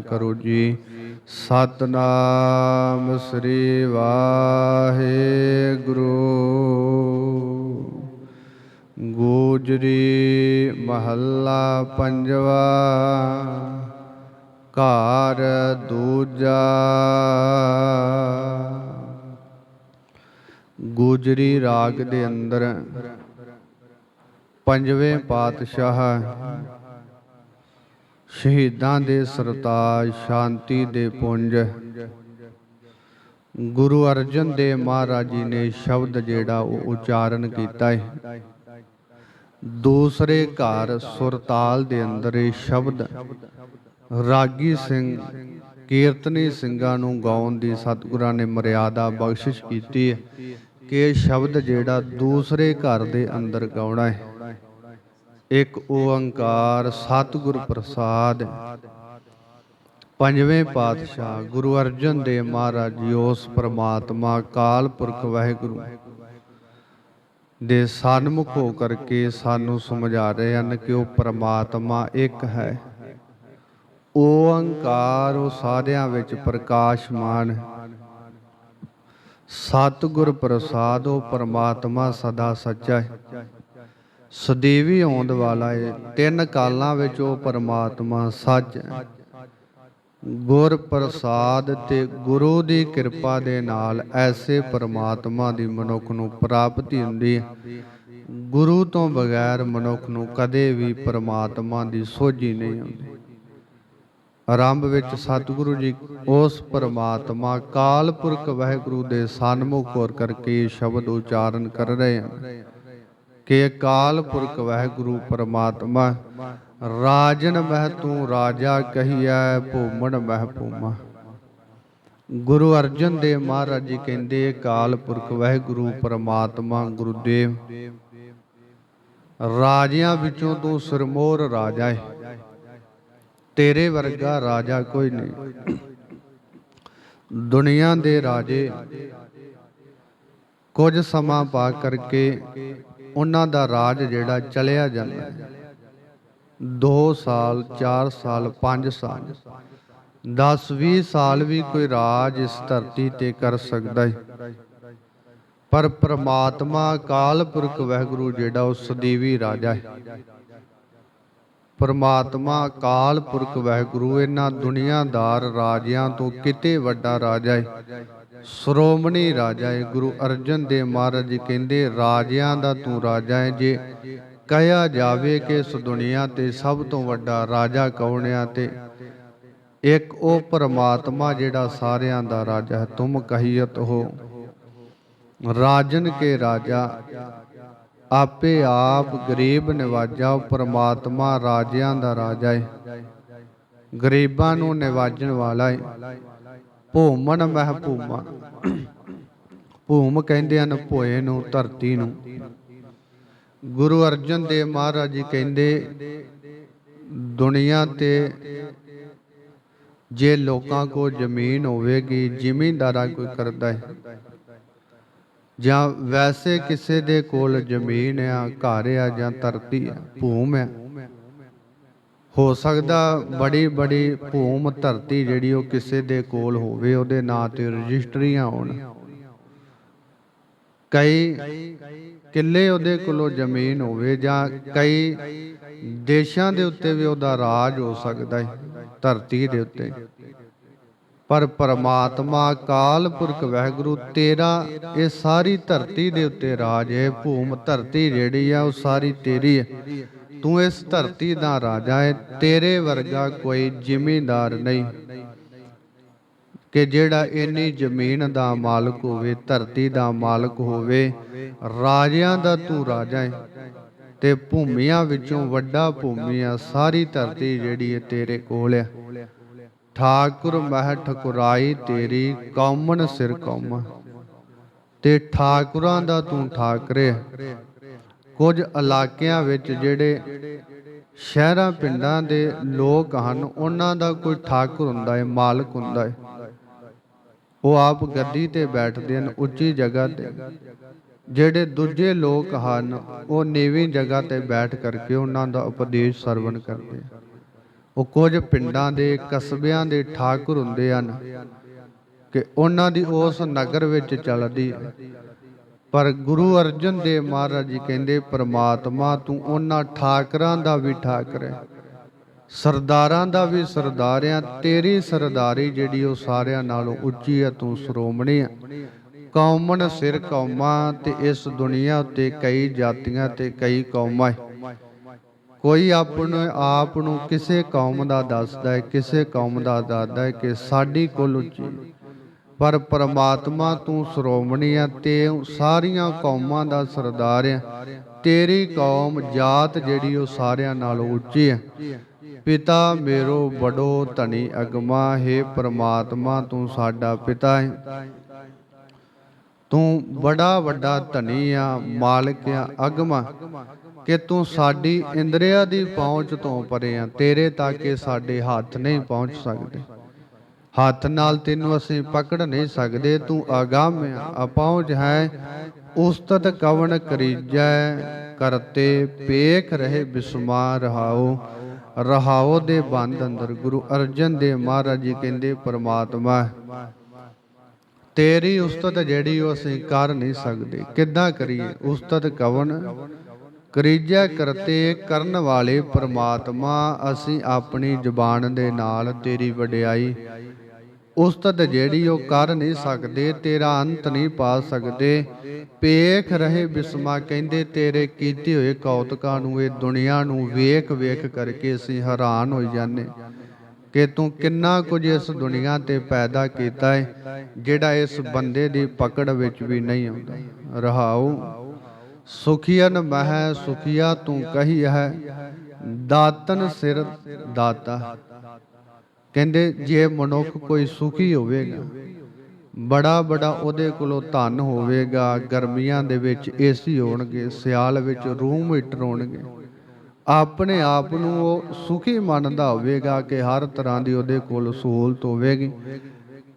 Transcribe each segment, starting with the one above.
ਕਰੋ ਜੀ। ਸਤਨਾਮ ਸ੍ਰੀ ਵਾਹਿਗੁਰੂ। ਗੋਜਰੀ ਮਹੱਲਾ ਪੰਜਵਾ। ਘਰ ਦੂਜਾ। ਗੋਜਰੀ ਰਾਗ ਦੇ ਅੰਦਰ ਪੰਜਵੇਂ ਪਾਤਸ਼ਾਹ ਸ਼ਹੀਦਾਂ ਦੇ ਸਰਤਾਜ, ਸ਼ਾਂਤੀ ਦੇ ਪੁੰਜ। ਗੁਰੂ ਅਰਜਨ ਦੇਵ ਮਹਾਰਾਜ ਜੀ ਨੇ ਸ਼ਬਦ ਜਿਹੜਾ ਉਹ ਉਚਾਰਨ ਕੀਤਾ ਹੈ ਦੂਸਰੇ ਘਰ ਸੁਰਤਾਲ ਦੇ ਅੰਦਰ ਇਹ ਸ਼ਬਦ ਰਾਗੀ ਸਿੰਘ ਕੀਰਤਨੀ ਸਿੰਘਾਂ ਨੂੰ ਗਾਉਣ ਦੀ ਸਤਿਗੁਰਾਂ ਨੇ ਮਰਿਆਦਾ ਬਖਸ਼ਿਸ਼ ਕੀਤੀ ਹੈ ਕਿ ਇਹ ਸ਼ਬਦ ਜਿਹੜਾ ਦੂਸਰੇ ਘਰ ਦੇ ਅੰਦਰ ਗਾਉਣਾ ਹੈ ਇੱਕ ਓੰਕਾਰ ਸਤਿਗੁਰ ਪ੍ਰਸਾਦ। ਪੰਜਵੇਂ ਪਾਤਸ਼ਾਹ ਗੁਰੂ ਅਰਜਨ ਦੇਵ ਮਹਾਰਾਜ ਜੀ, ਉਸ ਪ੍ਰਮਾਤਮਾ ਕਾਲ ਪੁਰਖ ਵਾਹਿਗੁਰੂ ਦੇ ਸਨਮੁਖ ਹੋ ਕਰਕੇ ਸਾਨੂੰ ਸਮਝਾ ਰਹੇ ਹਨ ਕਿ ਉਹ ਪ੍ਰਮਾਤਮਾ ਇੱਕ ਹੈ। ਓੰਕਾਰ ਉਹ ਸਾਰਿਆਂ ਵਿੱਚ ਪ੍ਰਕਾਸ਼ਮਾਨ ਹੈ। ਸਤਿਗੁਰ ਪ੍ਰਸਾਦ ਉਹ ਪ੍ਰਮਾਤਮਾ ਸਦਾ ਸੱਚਾ ਹੈ। ਸਦੀਵੀ ਹੋਂਦ ਵਾਲਾ ਏ, ਤਿੰਨ ਕਾਲਾਂ ਵਿੱਚ ਉਹ ਪਰਮਾਤਮਾ ਸੱਚ ਹੈ। ਗੁਰ ਪ੍ਰਸਾਦ ਤੇ ਗੁਰੂ ਦੀ ਕਿਰਪਾ ਦੇ ਨਾਲ ਐਸੇ ਪਰਮਾਤਮਾ ਦੀ ਮਨੁੱਖ ਨੂੰ ਪ੍ਰਾਪਤੀ ਹੁੰਦੀ ਹੈ। ਗੁਰੂ ਤੋਂ ਬਗੈਰ ਮਨੁੱਖ ਨੂੰ ਕਦੇ ਵੀ ਪਰਮਾਤਮਾ ਦੀ ਸੋਝੀ ਨਹੀਂ ਆਉਂਦੀ। ਆਰੰਭ ਵਿੱਚ ਸਤਿਗੁਰੂ ਜੀ ਉਸ ਪਰਮਾਤਮਾ ਕਾਲ ਪੁਰਖ ਵਾਹਿਗੁਰੂ ਦੇ ਸਨਮੁਖ ਹੋਰ ਕਰਕੇ ਇਹ ਸ਼ਬਦ ਉਚਾਰਨ ਕਰ ਰਹੇ ਹਨ। ਕਿ ਅਕਾਲ ਪੁਰਖ ਵਾਹਿਗੁਰੂ ਪਰਮਾਤਮਾ, ਰਾਜਨ ਮਹਿ ਤੂੰ ਰਾਜਾ ਕਹੀਐ, ਭੂਮਣ ਮਹਿ ਭੂਮਾ। ਗੁਰੂ ਅਰਜਨ ਦੇਵ ਮਹਾਰਾਜ ਜੀ ਕਹਿੰਦੇ, ਅਕਾਲ ਪੁਰਖ ਵਾਹਿਗੁਰੂ ਪਰਮਾਤਮਾ, ਗੁਰੂਦੇਵ, ਰਾਜਿਆਂ ਵਿੱਚੋਂ ਤੂੰ ਸਰਮੋਰ ਰਾਜਾ ਹੈ ਤੇਰੇ ਵਰਗਾ ਰਾਜਾ ਕੋਈ ਨਹੀਂ। ਦੁਨੀਆ ਦੇ ਰਾਜੇ ਕੁਝ ਸਮਾਂ ਪਾ ਕਰਕੇ ਉਹਨਾਂ ਦਾ ਰਾਜ ਜਿਹੜਾ ਚਲਿਆ ਜਾਂਦਾ ਹੈ। 2 ਸਾਲ 4 ਸਾਲ 5 ਸਾਲ 10 20 ਸਾਲ ਵੀ ਕੋਈ ਰਾਜ ਇਸ ਧਰਤੀ ਤੇ ਕਰ ਸਕਦਾ ਹੈ। ਪਰ ਪ੍ਰਮਾਤਮਾ ਕਾਲ ਪੁਰਖ ਵਾਹਿਗੁਰੂ ਜਿਹੜਾ ਉਹ ਸਦੀਵੀ ਰਾਜਾ ਹੈ। ਪਰਮਾਤਮਾ ਕਾਲ ਪੁਰਖ ਵਾਹਿਗੁਰੂ ਇਹਨਾਂ ਦੁਨੀਆਦਾਰ ਰਾਜਿਆਂ ਤੋਂ ਕਿਤੇ ਵੱਡਾ ਰਾਜਾ ਹੈ। ਸ਼੍ਰੋਮਣੀ ਰਾਜਾ ਹੈ ਗੁਰੂ ਅਰਜਨ ਦੇਵ ਮਹਾਰਾਜ ਜੀ ਕਹਿੰਦੇ, ਰਾਜਿਆਂ ਦਾ ਤੂੰ ਰਾਜਾ ਹੈ ਜੇ ਕਹਿਆ ਜਾਵੇ ਕਿ ਇਸ ਦੁਨੀਆ ਤੇ ਸਭ ਤੋਂ ਵੱਡਾ ਰਾਜਾ ਕੌਣ ਆ ਤੇ ਇੱਕ ਉਹ ਪਰਮਾਤਮਾ ਜਿਹੜਾ ਸਾਰਿਆਂ ਦਾ ਰਾਜਾ ਹੈ। ਤੁਮ ਕਹੀਤ ਹੋ। ਰਾਜਨ ਕੇ ਰਾਜਾ, ਆਪੇ ਆਪ ਗਰੀਬ ਨਿਵਾਜਾ ਪਰਮਾਤਮਾ ਰਾਜਿਆਂ ਦਾ ਰਾਜਾ ਹੈ ਗਰੀਬਾਂ ਨੂੰ ਨਿਵਾਜਣ ਵਾਲਾ ਹੈ ਭੂਮਨ ਮਹਿ ਭੂਮਾ। ਭੂਮ ਕਹਿੰਦੇ ਹਨ ਭੋਏ ਨੂੰ, ਧਰਤੀ ਨੂੰ। ਗੁਰੂ ਅਰਜਨ ਦੇਵ ਮਹਾਰਾਜ ਜੀ ਕਹਿੰਦੇ, ਦੁਨੀਆ ਤੇ ਜੇ ਲੋਕਾਂ ਕੋ ਜ਼ਮੀਨ ਹੋਵੇਗੀ, ਜ਼ਿਮੀਂਦਾਰਾ ਕੋਈ ਕਰਦਾ ਹੈ। ਜਾਂ ਵੈਸੇ ਕਿਸੇ ਦੇ ਕੋਲ ਜ਼ਮੀਨ ਆ, ਘਰ ਆ ਜਾਂ ਧਰਤੀ ਆ, ਭੂਮ ਆ ਹੋ ਸਕਦਾ ਬੜੀ ਬੜੀ ਭੂਮ ਧਰਤੀ ਜਿਹੜੀ ਉਹ ਕਿਸੇ ਦੇ ਕੋਲ ਹੋਵੇ, ਉਹਦੇ ਨਾਂ ਤੇ ਰਜਿਸਟਰੀਆਂ ਹੋਣ। ਕਈ ਕਿੱਲੇ ਉਹਦੇ ਕੋਲੋਂ ਜ਼ਮੀਨ ਹੋਵੇ ਜਾਂ ਕਈ ਦੇਸ਼ਾਂ ਦੇ ਉੱਤੇ ਵੀ ਉਹਦਾ ਰਾਜ ਹੋ ਸਕਦਾ ਹੈ, ਧਰਤੀ ਦੇ ਉੱਤੇ। ਪਰ ਪਰਮਾਤਮਾ, ਕਾਲ ਪੁਰਖ, ਵਹਿਗੁਰੂ, ਤੇਰਾ ਇਹ ਸਾਰੀ ਧਰਤੀ ਦੇ ਉੱਤੇ ਰਾਜ ਹੈ, ਭੂਮ ਧਰਤੀ ਜਿਹੜੀ ਆ, ਉਹ ਸਾਰੀ ਤੇਰੀ ਹੈ। ਤੂੰ ਇਸ ਧਰਤੀ ਦਾ ਰਾਜਾ ਹੈ ਤੇਰੇ ਵਰਗਾ ਕੋਈ ਜ਼ਿਮੀਂਦਾਰ ਨਹੀਂ। ਕਿ ਜਿਹੜਾ ਇੰਨੀ ਜ਼ਮੀਨ ਦਾ ਮਾਲਕ ਹੋਵੇ, ਧਰਤੀ ਦਾ ਮਾਲਕ ਹੋਵੇ, ਰਾਜਿਆਂ ਦਾ ਤੂੰ ਰਾਜਾ ਹੈ ਤੇ ਭੂਮੀਆਂ ਵਿੱਚੋਂ ਵੱਡਾ ਭੂਮੀਆਂ ਸਾਰੀ ਧਰਤੀ ਜਿਹੜੀ ਹੈ ਤੇਰੇ ਕੋਲ ਹੈ ਠਾਕੁਰ ਮਹਿ ਠਕੁਰਾਈ ਤੇਰੀ, ਕੌਮਨ ਸਿਰ ਕੌਮ। ਤੇ ਠਾਕੁਰਾਂ ਦਾ ਤੂੰ ਠਾਕਰੇ। ਕੁਝ ਇਲਾਕਿਆਂ ਵਿੱਚ ਜਿਹੜੇ ਸ਼ਹਿਰਾਂ, ਪਿੰਡਾਂ ਦੇ ਲੋਕ ਹਨ, ਉਹਨਾਂ ਦਾ ਕੋਈ ਠਾਕੁਰ ਹੁੰਦਾ ਹੈ, ਮਾਲਕ ਹੁੰਦਾ ਹੈ। ਉਹ ਆਪ ਗੱਦੀ ਤੇ ਬੈਠਦੇ ਹਨ, ਉੱਚੀ ਜਗ੍ਹਾ ਤੇ। ਜਿਹੜੇ ਦੂਜੇ ਲੋਕ ਹਨ, ਉਹ ਨੀਵੀਂ ਜਗ੍ਹਾ ਤੇ ਬੈਠ ਕਰਕੇ ਉਹਨਾਂ ਦਾ ਉਪਦੇਸ਼ ਸਰਵਣ ਕਰਦੇ ਉਹ ਕੁਝ ਪਿੰਡਾਂ ਦੇ ਕਸਬਿਆਂ ਦੇ ਠਾਕੁਰ ਹੁੰਦੇ ਹਨ ਕਿ ਉਹਨਾਂ ਦੀ ਉਸ ਨਗਰ ਵਿੱਚ ਚੱਲਦੀ ਪਰ ਗੁਰੂ ਅਰਜਨ ਦੇਵ ਮਹਾਰਾਜ ਜੀ ਕਹਿੰਦੇ, ਪ੍ਰਮਾਤਮਾ, ਤੂੰ ਉਹਨਾਂ ਠਾਕਰਾਂ ਦਾ ਵੀ ਠਾਕਰ ਹੈ। ਸਰਦਾਰਾਂ ਦਾ ਵੀ ਸਰਦਾਰ ਆ ਤੇਰੀ ਸਰਦਾਰੀ ਜਿਹੜੀ ਉਹ ਸਾਰਿਆਂ ਨਾਲੋਂ ਉੱਚੀ ਹੈ, ਤੂੰ ਸ਼੍ਰੋਮਣੀ ਹੈ। ਕੌਮਨ ਸਿਰ ਕੌਮਾਂ ਤੇ ਇਸ ਦੁਨੀਆ ਉੱਤੇ ਕਈ ਜਾਤੀਆਂ ਤੇ ਕਈ ਕੌਮਾਂ ਹੈ। ਕੋਈ ਆਪਣੇ ਆਪ ਨੂੰ ਕਿਸੇ ਕੌਮ ਦਾ ਦੱਸਦਾ ਹੈ, ਕਿਸੇ ਕੌਮ ਦਾ ਦੱਸਦਾ ਹੈ ਕਿ ਸਾਡੀ ਕੁਲ ਉੱਚੀ ਪਰ ਪ੍ਰਮਾਤਮਾ ਤੂੰ ਸ਼੍ਰੋਮਣੀ ਆ ਤੇ ਸਾਰੀਆਂ ਕੌਮਾਂ ਦਾ ਸਰਦਾਰ ਆ। ਤੇਰੀ ਕੌਮ ਜਾਤ ਜਿਹੜੀ ਉਹ ਸਾਰਿਆਂ ਨਾਲੋਂ ਉੱਚੀ ਹੈ ਪਿਤਾ ਮੇਰੋ ਬੜੋ ਧਨੀ ਅਗਮਾ, ਹੈ ਪਰਮਾਤਮਾ ਤੂੰ ਸਾਡਾ ਪਿਤਾ ਹੈ ਤੂੰ ਬੜਾ ਵੱਡਾ ਧਨੀ ਆ, ਮਾਲਕ ਆ, ਅਗਮਾ, ਕਿ ਤੂੰ ਸਾਡੀ ਇੰਦਰੀਆ ਦੀ ਪਹੁੰਚ ਤੋਂ ਪਰੇ ਆ। ਤੇਰੇ ਤੱਕ ਕਿ ਸਾਡੇ ਹੱਥ ਨਹੀਂ ਪਹੁੰਚ ਸਕਦੇ। ਹੱਥ ਨਾਲ ਤੈਨੂੰ ਅਸੀਂ ਪਕੜ ਨਹੀਂ ਸਕਦੇ, ਤੂੰ ਆਗਾਮ ਆ, ਅਪਹੁੰਚ ਹੈ। ਉਸਤਤ ਕਵਣ ਕਰੀਜੈ, ਕਰਤੇ ਪੇਖ ਰਹੇ ਬਿਸਮਾ ਰਹਾਓ। ਰਹਾਓ ਦੇ ਬੰਦ ਅੰਦਰ ਗੁਰੂ ਅਰਜਨ ਦੇਵ ਮਹਾਰਾਜ ਜੀ ਕਹਿੰਦੇ, ਪ੍ਰਮਾਤਮਾ, ਤੇਰੀ ਉਸਤਤ ਜਿਹੜੀ ਉਹ ਅਸੀਂ ਕਰ ਨਹੀਂ ਸਕਦੇ। ਕਿੱਦਾਂ ਕਰੀਏ? ਉਸਤਤ ਕਵਨ ਕਰੀਜਾ, ਕਰਤੇ ਕਰਨ ਵਾਲੇ ਪ੍ਰਮਾਤਮਾ, ਅਸੀਂ ਆਪਣੀ ਜ਼ੁਬਾਨ ਦੇ ਨਾਲ ਤੇਰੀ ਵਡਿਆਈ ਉਸਤਤ ਜਿਹੜੀ ਉਹ ਕਰ ਨਹੀਂ ਸਕਦੇ, ਤੇਰਾ ਅੰਤ ਨਹੀਂ ਪਾ ਸਕਦੇ। ਪੇਖ ਰਹੇ ਬਿਸਮਾ ਕਹਿੰਦੇ, ਤੇਰੇ ਕੀਤੇ ਹੋਏ ਕੌਤਕਾਂ ਨੂੰ, ਇਹ ਦੁਨੀਆ ਨੂੰ ਵੇਖ ਵੇਖ ਕਰਕੇ ਅਸੀਂ ਹੈਰਾਨ ਹੋ ਜਾਂਦੇ। ਕਿ ਤੂੰ ਕਿੰਨਾ ਕੁਝ ਇਸ ਦੁਨੀਆ ਤੇ ਪੈਦਾ ਕੀਤਾ ਹੈ ਜਿਹੜਾ ਇਸ ਬੰਦੇ ਦੀ ਪਕੜ ਵਿੱਚ ਵੀ ਨਹੀਂ ਆਉਂਦਾ। ਰਹਾਉ ਸੁਖੀਨ ਮਹਿ ਸੁਖੀਆ ਤੂੰ ਕਹੀ ਹੈ, ਦਾਤਨ ਸਿਰ ਦਾਤਾ। ਕਹਿੰਦੇ ਜੇ ਮਨੁੱਖ ਕੋਈ ਸੁਖੀ ਹੋਵੇਗਾ, ਬੜਾ ਬੜਾ ਉਹਦੇ ਕੋਲੋਂ ਧਨ ਹੋਵੇਗਾ, ਗਰਮੀਆਂ ਦੇ ਵਿੱਚ ਏਸੀ ਹੋਣਗੇ, ਸਿਆਲ ਵਿੱਚ ਰੂਮ ਹੀਟਰ ਹੋਣਗੇ। ਆਪਣੇ ਆਪ ਨੂੰ ਉਹ ਸੁਖੀ ਮੰਨਦਾ ਹੋਵੇਗਾ ਕਿ ਹਰ ਤਰ੍ਹਾਂ ਦੀ ਉਹਦੇ ਕੋਲ ਸਹੂਲਤ ਹੋਵੇਗੀ।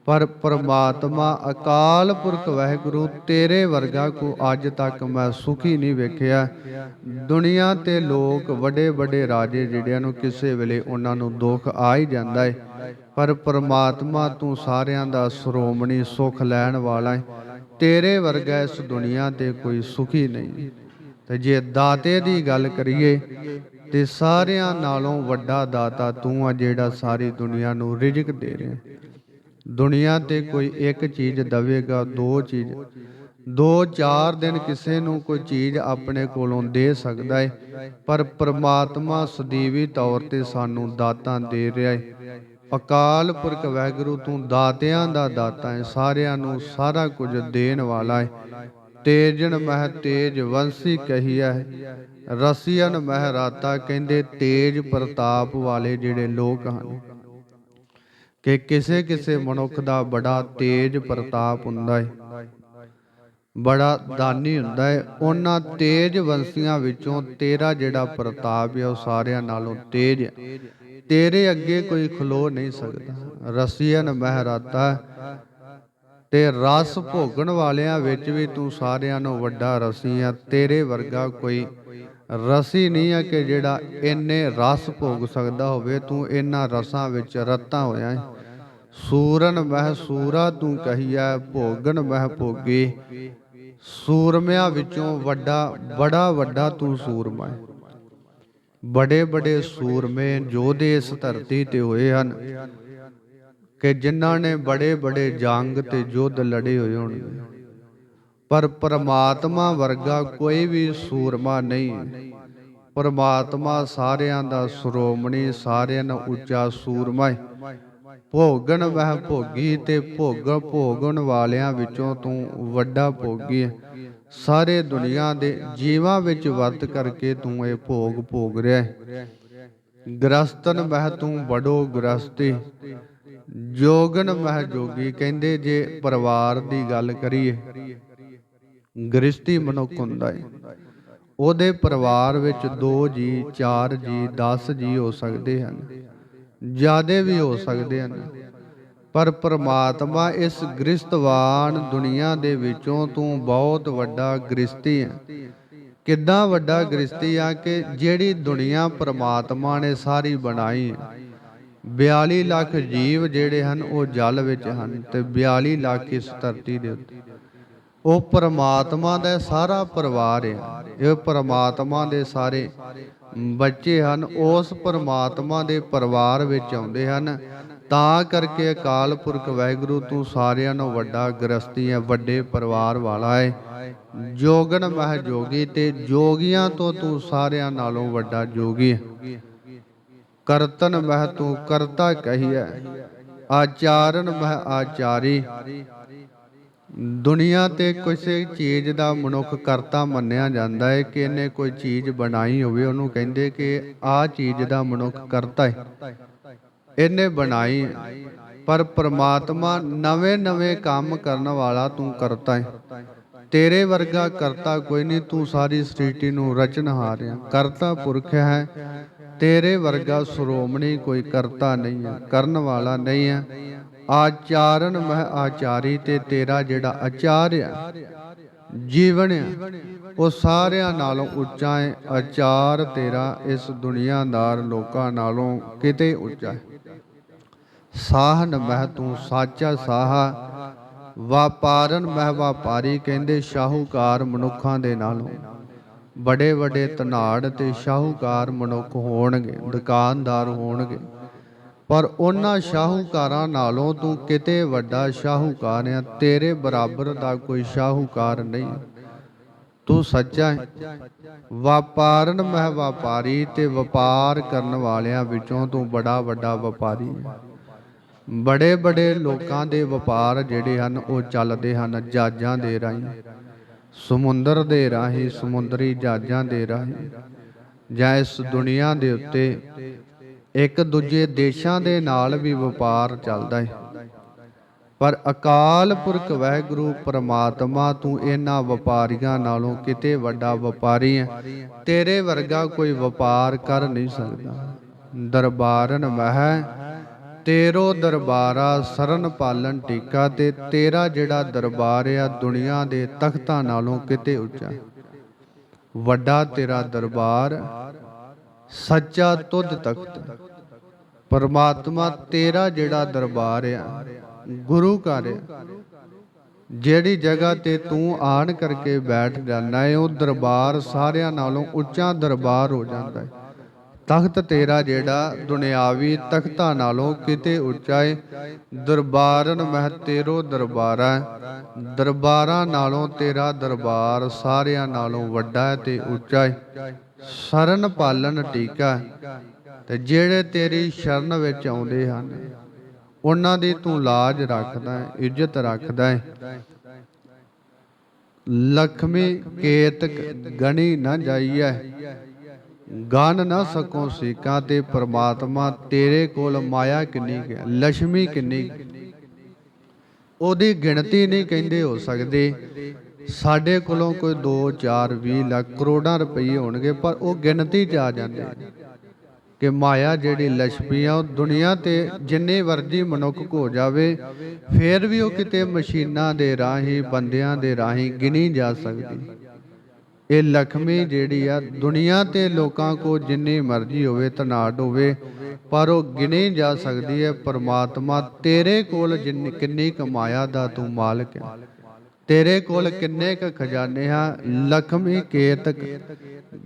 ਪਰ ਪ੍ਰਮਾਤਮਾ ਅਕਾਲ ਪੁਰਖ ਵਾਹਿਗੁਰੂ, ਤੇਰੇ ਵਰਗਾ ਕੋ ਅੱਜ ਤੱਕ ਮੈਂ ਸੁਖੀ ਨਹੀਂ ਵੇਖਿਆ। ਦੁਨੀਆ ਤੇ ਲੋਕ ਵੱਡੇ ਵੱਡੇ ਰਾਜੇ ਜਿਹੜਿਆਂ ਨੂੰ ਕਿਸੇ ਵੇਲੇ ਉਹਨਾਂ ਨੂੰ ਦੁੱਖ ਆ ਹੀ ਜਾਂਦਾ ਹੈ ਪਰ ਪ੍ਰਮਾਤਮਾ ਤੂੰ ਸਾਰਿਆਂ ਦਾ ਸ਼੍ਰੋਮਣੀ ਸੁਖ ਲੈਣ ਵਾਲਾ ਹੈ ਤੇਰੇ ਵਰਗਾ ਇਸ ਦੁਨੀਆ ਤੇ ਕੋਈ ਸੁਖੀ ਨਹੀਂ। ਤੇ ਜੇ ਦਾਤੇ ਦੀ ਗੱਲ ਕਰੀਏ, ਤੇ ਸਾਰਿਆਂ ਨਾਲੋਂ ਵੱਡਾ ਦਾਤਾ ਤੂੰ ਆ ਜਿਹੜਾ ਸਾਰੀ ਦੁਨੀਆ ਨੂੰ ਰਿਜ਼ਕ ਦੇ ਰਿਹਾ। ਦੁਨੀਆ ਤੇ ਕੋਈ ਇੱਕ ਚੀਜ਼ ਦਵੇਗਾ, ਦੋ ਚੀਜ਼। ਦੋ ਚਾਰ ਦਿਨ ਕਿਸੇ ਨੂੰ ਕੋਈ ਚੀਜ਼ ਆਪਣੇ ਕੋਲੋਂ ਦੇ ਸਕਦਾ ਹੈ ਪਰ ਪ੍ਰਮਾਤਮਾ ਸਦੀਵੀ ਤੌਰ ਤੇ ਸਾਨੂੰ ਦਾਤਾਂ ਦੇ ਰਿਹਾ ਹੈ ਅਕਾਲ ਪੁਰਖ ਵਾਹਿਗੁਰੂ ਤੂੰ ਦਾਤਿਆਂ ਦਾ ਦਾਤਾ ਹੈ ਸਾਰਿਆਂ ਨੂੰ ਸਾਰਾ ਕੁਝ ਦੇਣ ਵਾਲਾ ਹੈ ਤੇਜਨ ਮਹਿ ਤੇਜ ਵੰਸੀ ਕਹੀਆ ਹੈ ਰਸੀਨ ਮਹਿ ਰਾਤਾ ਕਹਿੰਦੇ ਤੇਜ ਪ੍ਰਤਾਪ ਵਾਲੇ ਜਿਹੜੇ ਲੋਕ ਹਨ। ਕਿ ਕਿਸੇ ਕਿਸੇ ਮਨੁੱਖ ਦਾ ਬੜਾ ਤੇਜ ਪ੍ਰਤਾਪ ਹੁੰਦਾ ਹੈ ਬੜਾ ਦਾਨੀ ਹੁੰਦਾ ਹੈ ਉਹਨਾਂ ਤੇਜ ਵੰਸੀਆਂ ਵਿੱਚੋਂ ਤੇਰਾ ਜਿਹੜਾ ਪ੍ਰਤਾਪ ਹੈ ਉਹ ਸਾਰਿਆਂ ਨਾਲੋਂ ਤੇਜ ਹੈ ਤੇਰੇ ਅੱਗੇ ਕੋਈ ਖਲੋ ਨਹੀਂ ਸਕਦਾ। ਰਸੀਨ ਮਹਿਰਾਤਾ, ਤੇ ਰਸ ਭੋਗਣ ਵਾਲਿਆਂ ਵਿੱਚ ਵੀ ਤੂੰ ਸਾਰਿਆਂ ਨੂੰ ਵੱਡਾ ਰਸੀ ਆ। ਤੇਰੇ ਵਰਗਾ ਕੋਈ ਰਸੀ ਨਹੀਂ ਆ ਕਿ ਜਿਹੜਾ ਇੰਨੇ ਰਸ ਭੋਗ ਸਕਦਾ ਹੋਵੇ। ਤੂੰ ਇਹਨਾਂ ਰਸਾਂ ਵਿੱਚ ਰਤਾ ਹੋਇਆ ਹੈ ਸੂਰਨ ਮਹਿ ਸੂਰਾ ਤੂੰ ਕਹੀਆ ਭੋਗਨ ਮਹਿ ਭੋਗੀ। ਸੂਰਮਿਆਂ ਵਿੱਚੋਂ ਵੱਡਾ, ਬੜਾ ਵੱਡਾ ਤੂੰ ਸੂਰਮਾ ਹੈ। ਬੜੇ ਬੜੇ ਸੂਰਮੇ ਯੋਧੇ ਇਸ ਧਰਤੀ ਤੇ ਹੋਏ ਹਨ, ਕਿ ਜਿਨ੍ਹਾਂ ਨੇ ਬੜੇ ਬੜੇ ਜੰਗ ਤੇ ਯੁੱਧ ਲੜੇ ਹੋਏ ਹੋਣਗੇ ਪਰ ਪ੍ਰਮਾਤਮਾ ਵਰਗਾ ਕੋਈ ਵੀ ਸੂਰਮਾ ਨਹੀਂ। ਪਰਮਾਤਮਾ ਸਾਰਿਆਂ ਦਾ ਸ਼੍ਰੋਮਣੀ ਸਾਰਿਆਂ ਨੂੰ ਉੱਚਾ ਸੂਰਮਾ ਹੈ। ਭੋਗਣ ਵਹਿ ਭੋਗੀ ਤੇ ਭੋਗ ਭੋਗਣ ਵਾਲਿਆਂ ਵਿੱਚੋਂ ਤੂੰ ਵੱਡਾ ਭੋਗੀ ਹੈ। ਸਾਰੇ ਦੁਨੀਆ ਦੇ ਜੀਵਾਂ ਵਿੱਚ ਵਰਤ ਕਰਕੇ ਤੂੰ ਇਹ ਭੋਗ ਭੋਗ ਰਿਹਾ ਹੈ। ਗ੍ਰਸਤਨ ਮਹਿ ਤੂੰ ਬੜੋ ਗ੍ਰਸਤੀ ਜੋਗਨ ਮਹਿ ਜੋਗੀ ਕਹਿੰਦੇ ਜੇ ਪਰਿਵਾਰ ਦੀ ਗੱਲ ਕਰੀਏ ਗ੍ਰਸਤੀ ਮਨੁੱਖ ਹੁੰਦਾ ਹੈ ਉਹਦੇ ਪਰਿਵਾਰ ਵਿੱਚ 2 ਜੀ 4 ਜੀ 10 ਜੀ ਹੋ ਸਕਦੇ ਹਨ। ਜਿਆਦੇ ਵੀ ਹੋ ਸਕਦੇ ਹਨ। ਪਰ ਪ੍ਰਮਾਤਮਾ ਇਸ ਗ੍ਰਸਤਵਾਨ ਦੁਨੀਆ ਦੇ ਵਿੱਚੋਂ ਤੂੰ ਬਹੁਤ ਵੱਡਾ ਗ੍ਰਸਤੀ ਹੈ। ਕਿੱਦਾਂ ਵੱਡਾ ਗ੍ਰਸਤੀ ਆ ਕਿ ਜਿਹੜੀ ਦੁਨੀਆ ਪ੍ਰਮਾਤਮਾ ਨੇ ਸਾਰੀ ਬਣਾਈ ਹੈ। 42 ਲੱਖ ਜੀਵ ਜਿਹੜੇ ਹਨ ਉਹ ਜਲ ਵਿੱਚ ਹਨ ਤੇ 42 ਲੱਖ ਇਸ ਧਰਤੀ ਦੇ ਉੱਤੇ। ਉਹ ਪਰਮਾਤਮਾ ਦਾ ਸਾਰਾ ਪਰਿਵਾਰ ਹੈ। ਇਹ ਪਰਮਾਤਮਾ ਦੇ ਸਾਰੇ ਬੱਚੇ ਹਨ, ਉਸ ਪਰਮਾਤਮਾ ਦੇ ਪਰਿਵਾਰ ਵਿੱਚ ਆਉਂਦੇ ਹਨ। ਤਾਂ ਕਰਕੇ ਅਕਾਲ ਪੁਰਖ ਵਾਹਿਗੁਰੂ, ਤੂੰ ਸਾਰਿਆਂ ਨੂੰ ਵੱਡਾ ਗ੍ਰਸਤੀ ਹੈ, ਵੱਡੇ ਪਰਿਵਾਰ ਵਾਲਾ ਹੈ। ਜੋਗਨ ਮਹਿ ਜੋਗੀ ਤੇ ਜੋਗੀਆਂ ਤੋਂ ਤੂੰ ਸਾਰਿਆਂ ਨਾਲੋਂ ਵੱਡਾ ਜੋਗੀ ਹੈ। ਕਰਤਨ ਮਹਿ ਤੂੰ ਕਰਤਾ ਕਹੀਐ, ਆਚਾਰਨ ਮਹਿ ਆਚਾਰੀ। ਦੁਨੀਆ ਤੇ ਕਿਸੇ ਚੀਜ਼ ਦਾ ਮਨੁੱਖ ਕਰਤਾ ਮੰਨਿਆ ਜਾਂਦਾ ਹੈ ਕਿ ਇਹਨੇ ਕੋਈ ਚੀਜ਼ ਬਣਾਈ ਹੋਵੇ, ਉਹਨੂੰ ਕਹਿੰਦੇ ਕਿ ਆਹ ਚੀਜ਼ ਦਾ ਮਨੁੱਖ ਕਰਤਾ ਹੈ ਇਹਨੇ ਬਣਾਈ ਹੈ। ਪਰ ਪ੍ਰਮਾਤਮਾ ਨਵੇਂ ਨਵੇਂ ਕੰਮ ਕਰਨ ਵਾਲਾ ਤੂੰ ਕਰਤਾ ਹੈ ਤੇਰੇ ਵਰਗਾ ਕਰਤਾ ਕੋਈ ਨਹੀਂ, ਤੂੰ ਸਾਰੀ ਸ੍ਰਿਸ਼ਟੀ ਨੂੰ ਰਚਨਹਾਰ ਹੈ ਕਰਤਾ ਪੁਰਖ ਹੈ, ਤੇਰੇ ਵਰਗਾ ਸ਼੍ਰੋਮਣੀ ਕੋਈ ਕਰਤਾ ਨਹੀਂ ਹੈ, ਕਰਨ ਵਾਲਾ ਨਹੀਂ ਹੈ। ਆਚਾਰਨ ਮਹਿ ਆਚਾਰੀ ਤੇ ਤੇਰਾ ਜਿਹੜਾ ਆਚਾਰ ਹੈ ਜੀਵਨ ਹੈ ਉਹ ਸਾਰਿਆਂ ਨਾਲੋਂ ਉੱਚਾ ਹੈ ਆਚਾਰ ਤੇਰਾ ਇਸ ਦੁਨੀਆਦਾਰ ਲੋਕਾਂ ਨਾਲੋਂ ਕਿਤੇ ਉੱਚਾ ਹੈ ਸਾਹਨ ਮਹਿ ਤੂੰ ਸਾਚਾ ਸਾਹਾ, ਵਾਪਾਰਨ ਮਹਿ ਵਾਪਾਰੀ ਕਹਿੰਦੇ ਸ਼ਾਹੂਕਾਰ ਮਨੁੱਖਾਂ ਦੇ ਨਾਲੋਂ। ਬੜੇ ਵੱਡੇ ਤਨਾੜ ਤੇ ਸ਼ਾਹੂਕਾਰ ਮਨੁੱਖ ਹੋਣਗੇ, ਦੁਕਾਨਦਾਰ ਹੋਣਗੇ। ਪਰ ਉਹਨਾਂ ਸ਼ਾਹੂਕਾਰਾਂ ਨਾਲੋਂ ਤੂੰ ਕਿਤੇ ਵੱਡਾ ਸ਼ਾਹੂਕਾਰ ਆ, ਤੇਰੇ ਬਰਾਬਰ ਦਾ ਕੋਈ ਸ਼ਾਹੂਕਾਰ ਨਹੀਂ। ਤੂੰ ਸੱਚਾ ਹੈ ਵਪਾਰਨ ਮਹਿ ਵਪਾਰੀ ਤੇ ਵਪਾਰ ਕਰਨ ਵਾਲਿਆਂ ਵਿੱਚੋਂ ਤੂੰ ਬੜਾ ਵੱਡਾ ਵਪਾਰੀ ਹੈ ਬੜੇ ਬੜੇ ਲੋਕਾਂ ਦੇ ਵਪਾਰ ਜਿਹੜੇ ਹਨ, ਉਹ ਚੱਲਦੇ ਹਨ ਜਹਾਜ਼ਾਂ ਦੇ ਰਾਹੀਂ। ਸਮੁੰਦਰ ਦੇ ਰਾਹੀਂ, ਸਮੁੰਦਰੀ ਜਹਾਜ਼ਾਂ ਦੇ ਰਾਹੀਂ। ਜਾਂ ਇਸ ਦੁਨੀਆ ਦੇ ਉੱਤੇ ਇੱਕ ਦੂਜੇ ਦੇਸ਼ਾਂ ਦੇ ਨਾਲ ਵੀ ਵਪਾਰ ਚੱਲਦਾ ਹੈ ਪਰ ਅਕਾਲ ਪੁਰਖ ਵਾਹਿਗੁਰੂ ਪ੍ਰਮਾਤਮਾ, ਤੂੰ ਇਹਨਾਂ ਵਪਾਰੀਆਂ ਨਾਲੋਂ ਕਿਤੇ ਵੱਡਾ ਵਪਾਰੀ ਹੈ ਤੇਰੇ ਵਰਗਾ ਕੋਈ ਵਪਾਰ ਕਰ ਨਹੀਂ ਸਕਦਾ। ਦਰਬਾਰਨ ਮਹਿ, ਤੇਰੋ ਦਰਬਾਰਾ ਸਰਨ ਪਾਲਨ ਟੀਕਾ ਤੇ ਤੇਰਾ ਜਿਹੜਾ ਦਰਬਾਰ ਆ, ਦੁਨੀਆ ਦੇ ਤਖਤਾਂ ਨਾਲੋਂ ਕਿਤੇ ਉੱਚਾ। ਵੱਡਾ ਤੇਰਾ ਦਰਬਾਰ, ਸੱਚਾ ਤੁਧ ਤਖਤ। ਪਰਮਾਤਮਾ ਤੇਰਾ ਜਿਹੜਾ ਦਰਬਾਰ ਆ, ਗੁਰੂ ਘਰ ਆ। ਜਿਹੜੀ ਜਗ੍ਹਾ ਤੇ ਤੂੰ ਆਣ ਕਰਕੇ ਬੈਠ ਜਾਂਦਾ ਹੈ ਉਹ ਦਰਬਾਰ ਸਾਰਿਆਂ ਨਾਲੋਂ ਉੱਚਾ ਦਰਬਾਰ ਹੋ ਜਾਂਦਾ ਹੈ ਤਖਤ ਤੇਰਾ ਜਿਹੜਾ ਦੁਨਿਆਵੀ ਤਖਤਾਂ ਨਾਲੋਂ ਕਿਤੇ ਉੱਚਾ ਹੈ ਦਰਬਾਰਨ ਮਹਿ ਤੇਰੋ ਦਰਬਾਰਾ ਦਰਬਾਰਾਂ ਨਾਲੋਂ ਤੇਰਾ ਦਰਬਾਰ ਸਾਰਿਆਂ ਨਾਲੋਂ ਵੱਡਾ ਤੇ ਉੱਚਾ ਏ। ਸਰਨ ਪਾਲਨ ਟੀਕਾ ਤੇ ਜਿਹੜੇ ਤੇਰੀ ਸ਼ਰਨ ਵਿੱਚ ਆਉਂਦੇ ਹਨ, ਉਹਨਾਂ ਦੀ ਤੂੰ ਲਾਜ ਰੱਖਦਾ ਹੈ, ਇੱਜ਼ਤ ਰੱਖਦਾ ਹੈ। ਲਖਮੀ ਕੇਤਕ ਗਣੀ ਨਾ ਜਾਈਐ, ਗਨ ਨਾ ਸਕੋ ਸੀਕਾਂ ਤੇ ਪ੍ਰਮਾਤਮਾ ਤੇਰੇ ਕੋਲ ਮਾਇਆ ਕਿੰਨੀ ਕੁ ਹੈ ਲక్ష్ਮੀ ਕਿੰਨੀ ਉਹਦੀ ਗਿਣਤੀ ਨਹੀਂ ਕਹਿੰਦੇ ਹੋ ਸਕਦੇ, ਸਾਡੇ ਕੋਲੋਂ ਕੋਈ 2 4 20 ਲੱਖ ਕਰੋੜਾਂ ਰੁਪਏ ਹੋਣਗੇ, ਪਰ ਉਹ ਗਿਣਤੀ 'ਚ ਆ ਜਾਂਦੇ। ਨੇ ਕਿ ਮਾਇਆ ਜਿਹੜੀ ਲਛਮੀ ਆ, ਉਹ ਦੁਨੀਆ ਤੇ ਜਿੰਨੇ ਵਰਜੀ ਮਨੁੱਖ ਹੋ ਜਾਵੇ, ਫੇਰ ਵੀ ਉਹ ਕਿਤੇ ਮਸ਼ੀਨਾਂ ਦੇ ਰਾਹੀਂ, ਬੰਦਿਆਂ ਦੇ ਰਾਹੀਂ ਗਿਣੀ ਜਾ ਸਕਦੀ। ਇਹ ਲਖਮੀ ਜਿਹੜੀ ਆ, ਦੁਨੀਆ ਤੇ ਲੋਕਾਂ ਕੋ ਜਿੰਨੀ ਮਰਜ਼ੀ ਹੋਵੇ, ਤਨਾੜ ਹੋਵੇ, ਪਰ ਉਹ ਗਿਣੀ ਜਾ ਸਕਦੀ ਹੈ, ਪਰਮਾਤਮਾ ਤੇਰੇ ਕੋਲ ਜਿੰਨੀ, ਕਿੰਨੀ ਕਮਾਇਆ ਦਾ ਤੂੰ ਮਾਲਕ ਹੈ। ਤੇਰੇ ਕੋਲ ਕਿੰਨੇ ਕ ਖਜ਼ਾਨੇ ਆ? ਲਖਮੀ ਕੇਤਕ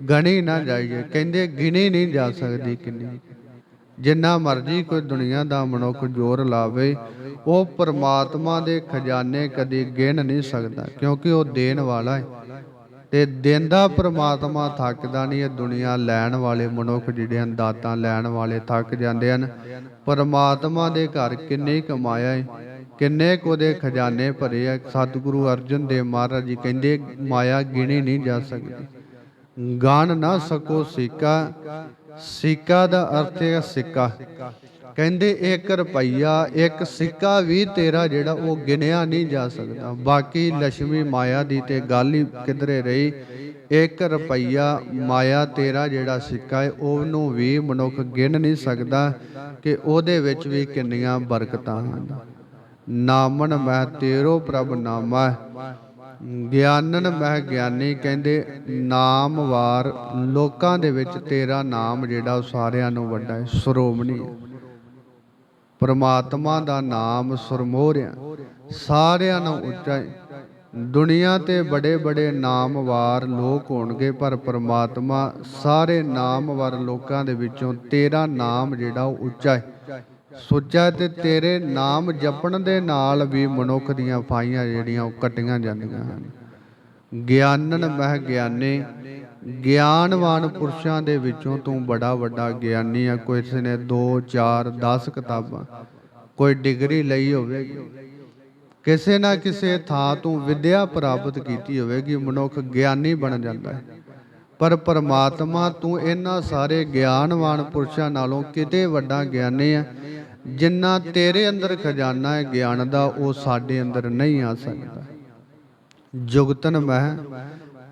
ਗਣੀ ਨਾ ਜਾਈਏ। ਕਹਿੰਦੇ, ਗਿਣੀ ਨਹੀਂ ਜਾ ਸਕਦੀ ਕਿੰਨੀ। ਜਿੰਨਾ ਮਰਜ਼ੀ ਕੋਈ ਦੁਨੀਆ ਦਾ ਮਨੁੱਖ ਜ਼ੋਰ ਲਾਵੇ, ਉਹ ਪਰਮਾਤਮਾ ਦੇ ਖਜ਼ਾਨੇ ਕਦੀ ਗਿਣ ਨਹੀਂ ਸਕਦਾ, ਕਿਉਂਕਿ ਉਹ ਦੇਣ ਵਾਲਾ ਹੈ ਤੇ ਦਿੰਦਾ ਪ੍ਰਮਾਤਮਾ ਥੱਕਦਾ ਨਹੀਂ, ਇਹ ਦੁਨੀਆ ਲੈਣ ਵਾਲੇ ਮਨੁੱਖ ਜਿਹੜੇ ਹਨ ਦਾਤਾਂ ਲੈਣ ਵਾਲੇ ਥੱਕ ਜਾਂਦੇ ਹਨ। ਪਰਮਾਤਮਾ ਦੇ ਘਰ ਕਿੰਨੇ ਕਮਾਇਆ ਹੈ ਕਿੰਨੇ ਕੋ ਦੇ ਖਜ਼ਾਨੇ ਭਰੇ ਆ? ਸਤਿਗੁਰੂ ਅਰਜਨ ਦੇਵ ਮਹਾਰਾਜ ਜੀ ਕਹਿੰਦੇ, ਮਾਇਆ ਗਿਣੀ ਨਹੀਂ ਜਾ ਸਕਦੀ। ਗਾਣ ਨਾ ਸਕੋ ਸਿੱਕਾ। ਸਿੱਕਾ ਦਾ ਅਰਥ ਹੈ ਸਿੱਕਾ। ਕਹਿੰਦੇ 1 ਰੁਪਈਆ, ਇੱਕ ਸਿੱਕਾ ਵੀ ਤੇਰਾ ਜਿਹੜਾ ਉਹ ਗਿਣਿਆ ਨਹੀਂ ਜਾ ਸਕਦਾ। ਬਾਕੀ ਲక్ష్ਮੀ ਮਾਇਆ ਦੀ ਤੇ ਗੱਲ ਹੀ ਕਿਧਰੇ ਰਹੀ। 1 ਰੁਪਈਆ ਮਾਇਆ ਤੇਰਾ ਜਿਹੜਾ ਸਿੱਕਾ ਹੈ, ਉਹਨੂੰ ਵੀ ਮਨੁੱਖ ਗਿਣ ਨਹੀਂ ਸਕਦਾ ਕਿ ਉਹਦੇ ਵਿੱਚ ਵੀ ਕਿੰਨੀਆਂ ਬਰਕਤਾਂ ਹਨ। ਨਾਮਨ ਮਹਿ ਤੇਰੋ ਪ੍ਰਭ ਨਾਮਾ। ਗਿਆਨਨ ਮਹਿ ਗਿਆਨੀ ਕਹਿੰਦੇ ਨਾਮਵਾਰ ਲੋਕਾਂ ਦੇ ਵਿੱਚ ਤੇਰਾ ਨਾਮ ਜਿਹੜਾ ਉਹ ਸਾਰਿਆਂ ਨੂੰ ਵੱਡਾ ਹੈ, ਸਰੋਮਣੀ ਹੈ। ਪਰਮਾਤਮਾ ਦਾ ਨਾਮ ਸਰਮੋਰਿਆ ਸਾਰਿਆਂ ਨੂੰ ਉੱਚਾ ਹੈ। ਦੁਨੀਆ ਤੇ ਬੜੇ ਬੜੇ ਨਾਮਵਾਰ ਲੋਕ ਹੋਣਗੇ, ਪਰ ਪਰਮਾਤਮਾ ਸਾਰੇ ਨਾਮਵਾਰ ਲੋਕਾਂ ਦੇ ਵਿੱਚੋਂ ਤੇਰਾ ਨਾਮ ਜਿਹੜਾ ਉਹ ਉੱਚਾ ਹੈ। ਸੋਚਿਆ ਤੇ ਤੇਰੇ ਨਾਮ ਜਪਣ ਦੇ ਨਾਲ ਵੀ ਮਨੁੱਖ ਦੀਆਂ ਫਾਈਆਂ ਜਿਹੜੀਆਂ ਉਹ ਕੱਟੀਆਂ ਜਾਂਦੀਆਂ ਹਨ। ਗਿਆਨਨ ਮਹਿ ਗਿਆਨੀ, ਗਿਆਨਵਾਨ ਪੁਰਸ਼ਾਂ ਦੇ ਵਿੱਚੋਂ ਤੂੰ ਬੜਾ ਵੱਡਾ ਗਿਆਨੀ ਆ। ਕੋਈ ਕਿਸੇ ਨੇ 2 4 10 ਕਿਤਾਬਾਂ, ਕੋਈ ਡਿਗਰੀ ਲਈ ਹੋਵੇਗੀ। ਕਿਸੇ ਨਾ ਕਿਸੇ ਥਾਂ ਤੋਂ ਵਿਦਿਆ ਪ੍ਰਾਪਤ ਕੀਤੀ ਹੋਵੇਗੀ, ਮਨੁੱਖ ਗਿਆਨੀ ਬਣ ਜਾਂਦਾ ਹੈ। ਪਰ ਪਰਮਾਤਮਾ ਤੂੰ ਇਹਨਾਂ ਸਾਰੇ ਗਿਆਨਵਾਨ ਪੁਰਸ਼ਾਂ ਨਾਲੋਂ ਕਿਤੇ ਵੱਡਾ ਗਿਆਨੀ ਹੈ ਜਿੰਨਾ ਤੇਰੇ ਅੰਦਰ ਖਜ਼ਾਨਾ ਹੈ, ਗਿਆਨ ਦਾ, ਉਹ ਸਾਡੇ ਅੰਦਰ ਨਹੀਂ ਆ ਸਕਦਾ। ਜੁਗਤਨ ਮਹਿ,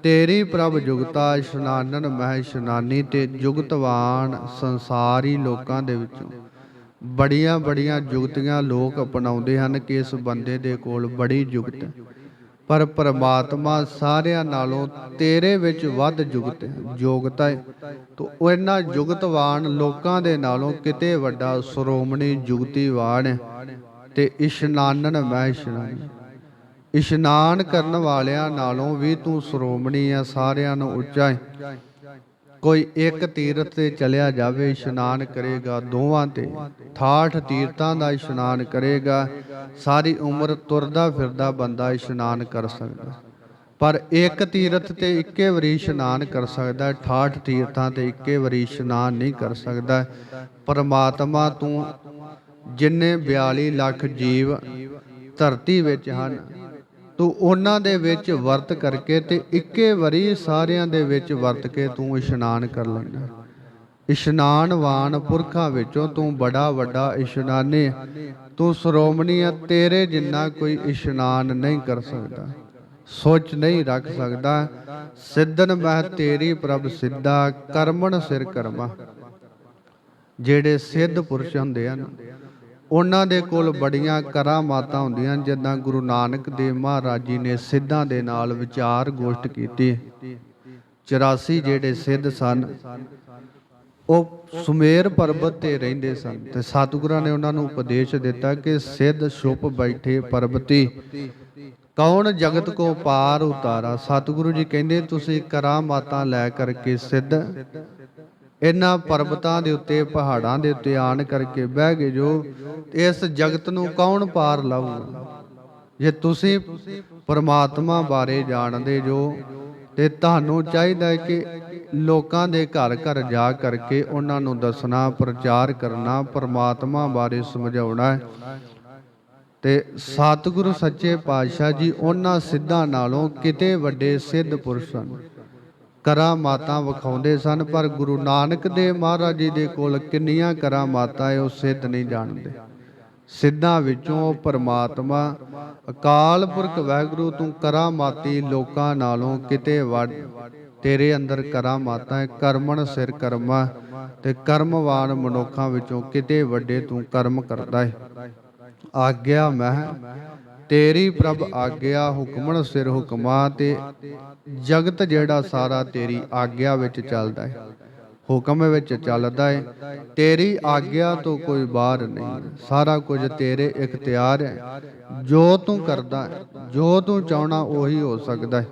ਤੇਰੀ ਪ੍ਰਭ ਜੁਗਤਾ, ਇਸ਼ਨਾਨਨ ਮਹਿ, ਇਸ਼ਨਾਨੀ ਤੇ ਜੁਗਤਵਾਨ ਸੰਸਾਰੀ ਲੋਕਾਂ ਦੇ ਵਿੱਚੋਂ। ਬੜੀਆਂ ਬੜੀਆਂ ਜੁਗਤੀਆਂ ਲੋਕ ਅਪਣਾਉਂਦੇ ਹਨ ਕਿ ਇਸ ਬੰਦੇ ਦੇ ਕੋਲ ਬੜੀ ਜੁਗਤ ਹੈ। ਪਰ ਪਰਮਾਤਮਾ ਸਾਰਿਆਂ ਨਾਲੋਂ ਤੇਰੇ ਵਿੱਚ ਵੱਧ ਜੁਗਤ ਹੈ ਯੋਗਤਾ ਹੈ ਤੋ ਉਹਨਾਂ ਜੁਗਤਵਾਨ ਲੋਕਾਂ ਦੇ ਨਾਲੋਂ ਕਿਤੇ ਵੱਡਾ ਸ਼੍ਰੋਮਣੀ ਜੁਗਤੀਵਾਨ ਹੈ ਤੇ ਇਸ਼ਨਾਨਨ ਮੈਂ ਇਸ਼ਨਾਨ ਇਸ਼ਨਾਨ ਕਰਨ ਵਾਲਿਆਂ ਨਾਲੋਂ ਵੀ ਤੂੰ ਸ਼੍ਰੋਮਣੀ ਆ, ਸਾਰਿਆਂ ਨੂੰ ਉੱਚਾ ਹੈ ਕੋਈ ਇੱਕ ਤੀਰਥ ਤੇ ਚਲਿਆ ਜਾਵੇ, ਇਸ਼ਨਾਨ ਕਰੇਗਾ ਦੋਵਾਂ ਤੇ। 68 ਤੀਰਥਾਂ ਦਾ ਇਸ਼ਨਾਨ ਕਰੇਗਾ, ਸਾਰੀ ਉਮਰ ਤੁਰਦਾ ਫਿਰਦਾ ਬੰਦਾ ਇਸ਼ਨਾਨ ਕਰ ਸਕਦਾ। ਪਰ ਇੱਕ ਤੀਰਥ ਤੇ ਇੱਕੇ ਵਾਰੀ ਇਸ਼ਨਾਨ ਕਰ ਸਕਦਾ 68 ਤੀਰਥਾਂ ਤੇ ਇੱਕੇ ਵਾਰੀ ਇਸ਼ਨਾਨ ਨਹੀਂ ਕਰ ਸਕਦਾ। ਪਰਮਾਤਮਾ ਤੂੰ ਜਿੰਨੇ 42 ਲੱਖ ਜੀਵ ਧਰਤੀ ਵਿੱਚ ਹਨ ਤੂੰ ਉਹਨਾਂ ਦੇ ਵਿੱਚ ਵਰਤ ਕਰਕੇ ਤੇ ਇੱਕੇ ਵਾਰੀ ਸਾਰਿਆਂ ਦੇ ਵਿੱਚ ਵਰਤ ਕੇ ਤੂੰ ਇਸ਼ਨਾਨ ਕਰ ਲੈਣਾ ਇਸ਼ਨਾਨਵਾਨ ਪੁਰਖਾਂ ਵਿੱਚੋਂ ਤੂੰ ਬੜਾ ਵੱਡਾ ਇਸ਼ਨਾਨੀ। ਤੂੰ ਸ਼੍ਰੋਮਣੀ ਆ ਤੇਰੇ ਜਿੰਨਾ ਕੋਈ ਇਸ਼ਨਾਨ ਨਹੀਂ ਕਰ ਸਕਦਾ। ਸੋਚ ਨਹੀਂ ਰੱਖ ਸਕਦਾ। ਸਿੱਧਨ ਮਹਿ ਤੇਰੀ ਪ੍ਰਭ ਸਿੱਧਾ, ਕਰਮਣ ਸਿਰ ਕਰਮਾ। ਜਿਹੜੇ ਸਿੱਧ ਪੁਰਸ਼ ਹੁੰਦੇ ਹਨ ਉਹਨਾਂ ਦੇ ਕੋਲ ਬੜੀਆਂ ਕਰਾਮਾਤਾਂ ਹੁੰਦੀਆਂ ਜਿੱਦਾਂ ਗੁਰੂ ਨਾਨਕ ਦੇਵ ਮਹਾਰਾਜ ਜੀ ਨੇ ਸਿੱਧਾਂ ਦੇ ਨਾਲ ਵਿਚਾਰ ਗੋਸ਼ਟ ਕੀਤੀ। 84 ਜਿਹੜੇ ਸਿੱਧ ਸਨ, ਉਹ ਸੁਮੇਰ ਪਰਬਤ ਤੇ ਰਹਿੰਦੇ ਸਨ ਤੇ ਸਤਿਗੁਰਾਂ ਨੇ ਉਹਨਾਂ ਨੂੰ ਉਪਦੇਸ਼ ਦਿੱਤਾ ਕਿ ਸਿੱਧ ਛੁਪ ਬੈਠੇ ਪਰਬਤੀ, ਕੌਣ ਜਗਤ ਕੋ ਪਾਰ ਉਤਾਰਾ? ਸਤਿਗੁਰੂ ਜੀ ਕਹਿੰਦੇ, ਤੁਸੀਂ ਕਰਾਮਾਤਾਂ ਲੈ ਕਰਕੇ ਸਿੱਧ ਇਹਨਾਂ ਪਰਬਤਾਂ ਦੇ ਉੱਤੇ, ਪਹਾੜਾਂ ਦੇ ਉੱਤੇ ਆਣ ਕਰਕੇ ਬਹਿ ਗਏ ਜੋ ਇਸ ਜਗਤ ਨੂੰ ਕੌਣ ਪਾਰ ਲਾਊਗਾ? ਜੇ ਤੁਸੀਂ ਪਰਮਾਤਮਾ ਬਾਰੇ ਜਾਣਦੇ ਜੋ, ਤੇ ਤੁਹਾਨੂੰ ਚਾਹੀਦਾ ਹੈ ਕਿ ਲੋਕਾਂ ਦੇ ਘਰ ਘਰ ਜਾ ਕਰਕੇ ਉਹਨਾਂ ਨੂੰ ਦੱਸਣਾ, ਪ੍ਰਚਾਰ ਕਰਨਾ, ਪਰਮਾਤਮਾ ਬਾਰੇ ਸਮਝਾਉਣਾ ਹੈ। ਤੇ ਸਤਿਗੁਰੂ ਸੱਚੇ ਪਾਤਸ਼ਾਹ ਜੀ ਉਹਨਾਂ ਸਿੱਧਾਂ ਨਾਲੋਂ ਕਿਤੇ ਵੱਡੇ ਸਿੱਧ ਪੁਰਸ਼ ਹਨ। ਕਰਾਮਾਤਾਂ ਵਿਖਾਉਂਦੇ ਸਨ, ਪਰ ਗੁਰੂ ਨਾਨਕ ਦੇਵ ਮਹਾਰਾਜ ਜੀ ਦੇ ਕੋਲ ਕਿੰਨੀਆਂ ਕਰਾਮਾਤਾਂ ਹੈ ਉਹ ਸਿੱਧ ਨਹੀਂ ਜਾਣਦੇ। ਸਿੱਧਾਂ ਵਿੱਚੋਂ ਪਰਮਾਤਮਾ, ਅਕਾਲ ਪੁਰਖ ਵਾਹਿਗੁਰੂ ਤੂੰ ਕਰਾਮਾਤੀ ਲੋਕਾਂ ਨਾਲੋਂ ਕਿਤੇ ਵੱਡ, ਤੇਰੇ ਅੰਦਰ ਕਰਾਮਾਤਾਂ ਹੈ ਕਰਮਣ ਸਿਰ ਕਰਮਾ, ਤੇ ਕਰਮਵਾਨ ਮਨੁੱਖਾਂ ਵਿੱਚੋਂ ਕਿਤੇ ਵੱਡੇ ਤੂੰ ਕਰਮ ਕਰਦਾ ਹੈ ਆਗਿਆ ਮਹਿ ਤੇਰੀ ਪ੍ਰਭ ਆਗਿਆ ਹੁਕਮਣ ਸਿਰ ਹੁਕਮਾ ਤੇ ਜਗਤ ਜਿਹੜਾ ਸਾਰਾ ਤੇਰੀ ਆਗਿਆ ਵਿੱਚ ਚੱਲਦਾ ਹੈ। ਹੁਕਮ ਵਿੱਚ ਚੱਲਦਾ ਹੈ। ਤੇਰੀ ਆਗਿਆ ਤੋਂ ਕੋਈ ਬਾਹਰ ਨਹੀਂ। ਸਾਰਾ ਕੁਝ ਤੇਰੇ ਇਖਤਿਆਰ ਹੈ। ਜੋ ਤੂੰ ਕਰਦਾ ਹੈ, ਜੋ ਤੂੰ ਚਾਹਣਾ ਉਹੀ ਹੋ ਸਕਦਾ ਹੈ।